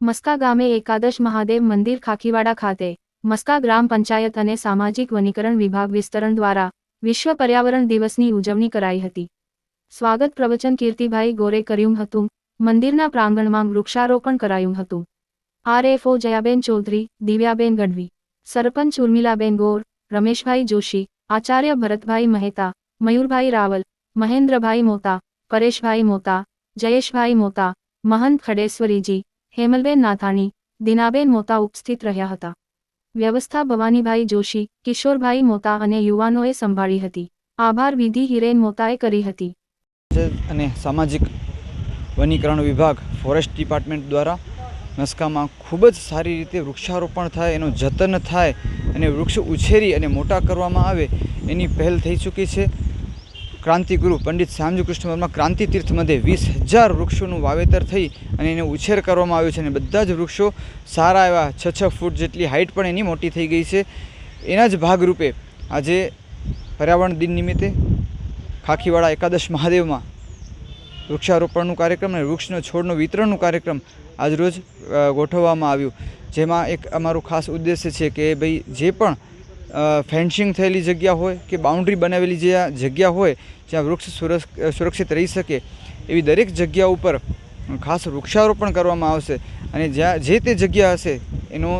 મસ્કા ગામે એકાદશ મહાદેવ મંદિર ખાખીવાડા ખાતે મસ્કા ગ્રામ પંચાયત અને સામાજિક વનીકરણ વિભાગ વિસ્તરણ દ્વારા વિશ્વ પર્યાવરણ દિવસની ઉજવણી કરાઈ હતી. સ્વાગત પ્રવચન કીર્તિભાઈ ગોરે કર્યું હતું. મંદિરના પ્રાંગણમાં વૃક્ષારોપણ કરાયું હતું. આરએફઓ જયાબેન ચૌધરી, દિવ્યાબેન ગઢવી, સરપંચ ઉર્મિલાબેન ગોર, રમેશભાઈ જોશી, આચાર્ય ભરતભાઈ મહેતા, મયુરભાઈ રાવલ, મહેન્દ્રભાઈ મોતા, પરેશભાઈ મોતા, જયેશભાઈ મોતા, મહંત ખડેશ્વરીજી હેમલબેન નાથાણી, દિનાબેન મોતા ઉપસ્થિત રહ્યા હતા. વ્યવસ્થા ભવાનીભાઈ જોશી, કિશોરભાઈ મોતા અને યુવાનોએ સંભાળી હતી. આભાર વિધિ હિરેન મોતાએ કરી હતી. અને સામાજિક વનીકરણ વિભાગ, ફોરેસ્ટ ડિપાર્ટમેન્ટ દ્વારા નસકામાં ખૂબ જ સારી રીતે વૃક્ષારોપણ થાય, એનું જતન થાય, અને વૃક્ષ ઉછેરી અને મોટા કરવામાં આવે, એની પહેલ થઈ ચૂકી છે. ક્રાંતિગુરુ પંડિત શ્યામજી કૃષ્ણ ક્રાંતિ તીર્થ વીસ હજાર વૃક્ષોનું વાવેતર થઈ અને એને ઉછેર કરવામાં આવ્યો છે અને બધા જ વૃક્ષો સારા એવા છ છ ફૂટ જેટલી હાઇટ પણ એની મોટી થઈ ગઈ છે. એના જ ભાગરૂપે આજે પર્યાવરણ દિન નિમિત્તે ખાખીવાડા એકાદશ મહાદેવમાં વૃક્ષારોપણનું કાર્યક્રમ અને વૃક્ષનો છોડનો વિતરણનું કાર્યક્રમ આજરોજ ગોઠવવામાં આવ્યું. જેમાં એક અમારું ખાસ ઉદ્દેશ્ય છે કે ભાઈ જે પણ ફેન્સિંગ થયેલી જગ્યા હોય કે બાઉન્ડ્રી બનાવેલી જે જગ્યા હોય જ્યાં વૃક્ષ સુરક્ષિત રહી શકે, એવી દરેક જગ્યા ઉપર ખાસ વૃક્ષારોપણ કરવામાં આવશે અને જ્યાં, જે તે જગ્યા હશે એનું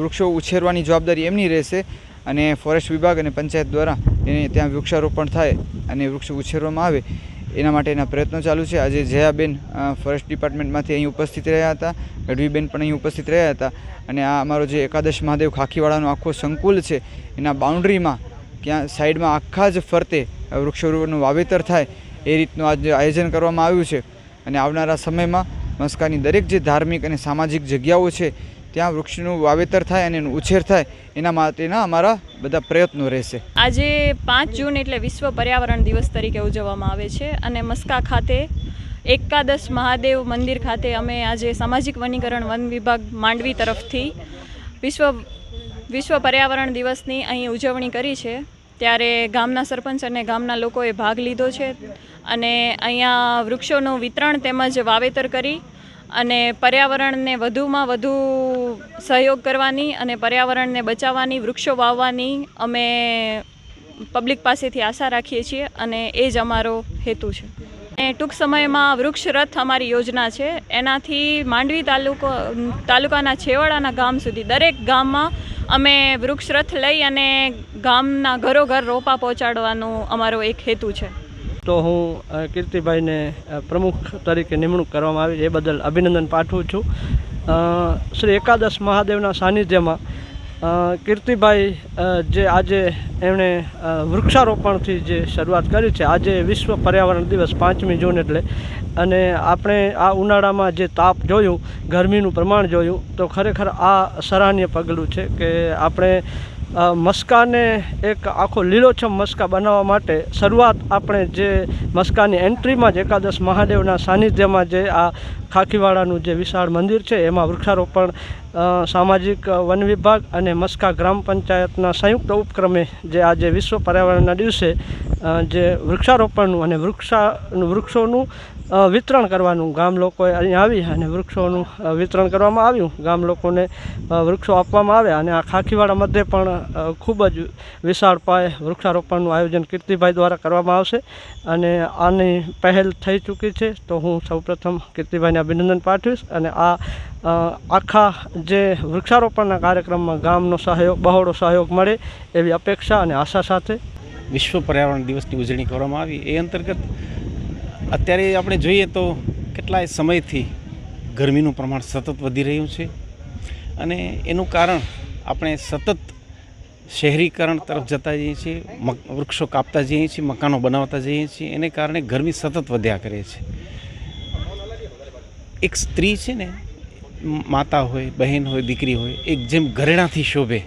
વૃક્ષો ઉછેરવાની જવાબદારી એમની રહેશે અને ફોરેસ્ટ વિભાગ અને પંચાયત દ્વારા એને ત્યાં વૃક્ષારોપણ થાય અને વૃક્ષ ઉછેરવામાં આવે. એના માટેના પ્રયત્નો ચાલુ છે. આજે જયાબેન ફોરેસ્ટ ડિપાર્ટમેન્ટમાંથી અહીં ઉપસ્થિત રહ્યા હતા. ગઢવીબેન પણ અહીં ઉપસ્થિત રહ્યા હતા. અને આ અમારો જે એકાદશ મહાદેવ ખાખીવાડાનો આખો સંકુલ છે, એના બાઉન્ડ્રીમાં ક્યાં સાઈડમાં આખા જ ફરતે વૃક્ષોનું વાવેતર થાય એ રીતનું આજે આયોજન કરવામાં આવ્યું છે. અને આવનારા સમયમાં મસ્કાની દરેક જે ધાર્મિક અને સામાજિક જગ્યાઓ છે ત્યાં વૃક્ષનું વાવેતર થાય અને એનું ઉછેર થાય, એના માટેના અમારા બધા પ્રયત્નો રહેશે. આજે પાંચ જૂન એટલે વિશ્વ પર્યાવરણ દિવસ તરીકે ઉજવવામાં આવે છે અને મસ્કા ખાતે એકાદશ મહાદેવ મંદિર ખાતે અમે આજે સામાજિક વનીકરણ વન વિભાગ માંડવી તરફથી વિશ્વ વિશ્વ પર્યાવરણ દિવસની અહીં ઉજવણી કરી છે. ત્યારે ગામના સરપંચ અને ગામના લોકોએ ભાગ લીધો છે અને અહીંયા વૃક્ષોનું વિતરણ તેમજ વાવેતર કરી અને પર્યાવરણને વધુમાં વધુ સહયોગ કરવાની અને પર્યાવરણને બચાવવાની, વૃક્ષો વાવવાની અમે પબ્લિક પાસેથી આશા રાખીએ છીએ અને એ જ અમારો હેતુ છે. અને ટૂંક સમયમાં વૃક્ષ રથ અમારી યોજના છે. એનાથી માંડવી તાલુકો, તાલુકાના છેવાડાના ગામ સુધી દરેક ગામમાં અમે વૃક્ષ રથ લઈ અને ગામના ઘરોઘર રોપા પહોંચાડવાનો અમારો એક હેતુ છે. તો હું કીર્તિભાઈને પ્રમુખ તરીકે નિમણૂક કરવામાં આવી એ બદલ અભિનંદન પાઠવું છું. શ્રી એકાદશ મહાદેવના સાનિધ્યમાં કીર્તિભાઈ જે આજે એમણે વૃક્ષારોપણથી જે શરૂઆત કરી છે, આજે વિશ્વ પર્યાવરણ દિવસ પાંચમી જૂન એટલે, અને આપણે આ ઉનાળામાં જે તાપ જોયું, ગરમીનું પ્રમાણ જોયું, તો ખરેખર આ સરાહનીય પગલું છે કે આપણે મસ્કાને એક આખો લીલોછમ મસ્કા બનાવવા માટે શરૂઆત આપણે જે મસ્કાની એન્ટ્રીમાં જ એકાદશ મહાદેવના સાનિધ્યમાં જે આ ખાખીવાડાનું જે વિશાળ મંદિર છે, એમાં વૃક્ષારોપણ સામાજિક વન વિભાગ અને મસ્કા ગ્રામ પંચાયતના સંયુક્ત ઉપક્રમે જે આજે વિશ્વ પર્યાવરણના દિવસે જે વૃક્ષારોપણનું અને વૃક્ષા, વૃક્ષોનું વિતરણ કરવાનું ગામ લોકોએ અહીં આવી અને વૃક્ષોનું વિતરણ કરવામાં આવ્યું. ગામ લોકોને વૃક્ષો આપવામાં આવ્યા અને આ ખાખીવાડા મધ્યે પણ ખૂબ જ વિશાળ પાયે વૃક્ષારોપણનું આયોજન કીર્તિભાઈ દ્વારા કરવામાં આવશે. અને આની પહેલ થઈ ચૂકી છે. તો હું સૌપ્રથમ કીર્તિભાઈને અભિનંદન પાઠવીશ અને આ આખા જે વૃક્ષારોપણના કાર્યક્રમમાં ગામનો સહયોગ, બહોળો સહયોગ મળે એવી અપેક્ષા અને આશા સાથે વિશ્વ પર્યાવરણ દિવસની ઉજવણી કરવામાં આવી. એ અંતર્ગત અત્યારે આપણે જોઈએ તો કેટલાય સમયથી ગરમીનું પ્રમાણ સતત વધી રહ્યું છે અને એનું કારણ આપણે સતત શહેરીકરણ તરફ જતા જઈએ છીએ વૃક્ષો કાપતા જઈએ છીએ, મકાનો બનાવતા જઈએ છીએ. એને કારણે ગરમી સતત વધ્યા કરે છે. એક સ્ત્રી છે ને, માતા હોય, બહેન હોય, દીકરી હોય એક જેમ ઘરેણાથી શોભે,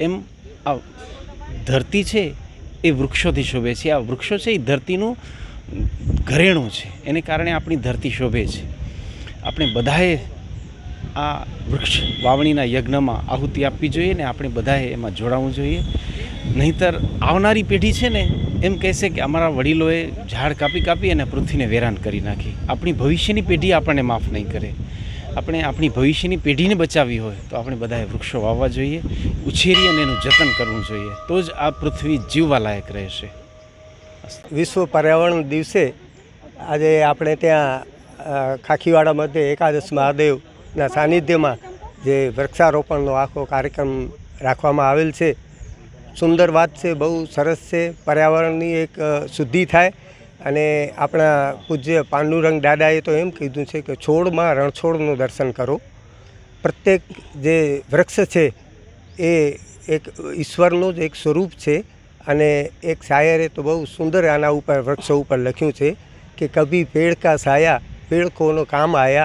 એમ આ ધરતી છે એ વૃક્ષોથી શોભે છે. આ વૃક્ષો છે એ ધરતીનું ઘરેણું છે. એને કારણે આપણી ધરતી શોભે છે. આપણે બધાએ આ વૃક્ષ વાવણીના યજ્ઞમાં આહુતિ આપવી જોઈએ ને આપણે બધાએ એમાં જોડાવવું જોઈએ. નહીંતર આવનારી પેઢી છે ને એમ કહેશે કે અમારા વડીલોએ ઝાડ કાપી કાપી અને પૃથ્વીને વેરાન કરી નાખી. આપણી ભવિષ્યની પેઢી આપણને માફ નહીં કરે. આપણે આપણી ભવિષ્યની પેઢીને બચાવવી હોય તો આપણે બધાએ વૃક્ષો વાવવા જોઈએ, ઉછેરી અને એનું જતન કરવું જોઈએ. તો જ આ પૃથ્વી જીવવા લાયક રહેશે. વિશ્વ પર્યાવરણ દિવસે આજે આપણે ત્યાં ખાખીવાડા મધ્ય એકાદશ મહાદેવના સાનિધ્યમાં જે વૃક્ષારોપણનો આખો કાર્યક્રમ રાખવામાં આવેલ છે. સુંદર વાત છે, બહુ સરસ છે. પર્યાવરણની એક શુદ્ધિ થાય. અને આપણા પૂજ્ય પાંડુરંગ દાદાએ તો એમ કીધું છે કે છોડમાં રણછોડનું દર્શન કરો. પ્રત્યેક જે વૃક્ષ છે, એ એક ઈશ્વરનું જ એક સ્વરૂપ છે. અને એક શાયરે તો બહુ સુંદર આના ઉપર, વૃક્ષો ઉપર લખ્યું છે કે, કભી પેડ કા સાયા पेड़ को न काम आया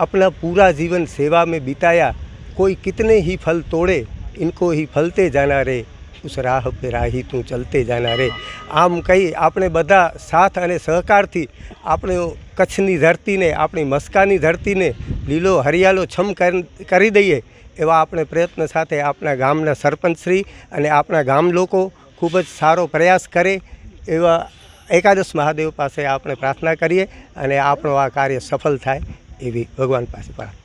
अपना पूरा जीवन सेवा में बिताया कोई कितने ही फल तोड़े इनको ही फलते जाना ઉસ રાહ પે રાહી તું ચલતે જાના રે. આમ કહી આપણે બધા સાથ અને સહકારથી આપણે કચ્છની ધરતીને, આપણી મસ્કાની ધરતીને લીલો હરિયાળો છમ કરી દઈએ એવા આપણે પ્રયત્ન સાથે આપણા ગામના સરપંચશ્રી અને આપણા ગામ લોકો ખૂબ જ સારો પ્રયાસ કરે એવા એકાદશ મહાદેવ પાસે આપણે પ્રાર્થના કરીએ અને આપણો આ કાર્ય સફળ થાય એવી ભગવાન પાસે પ્રાર્થના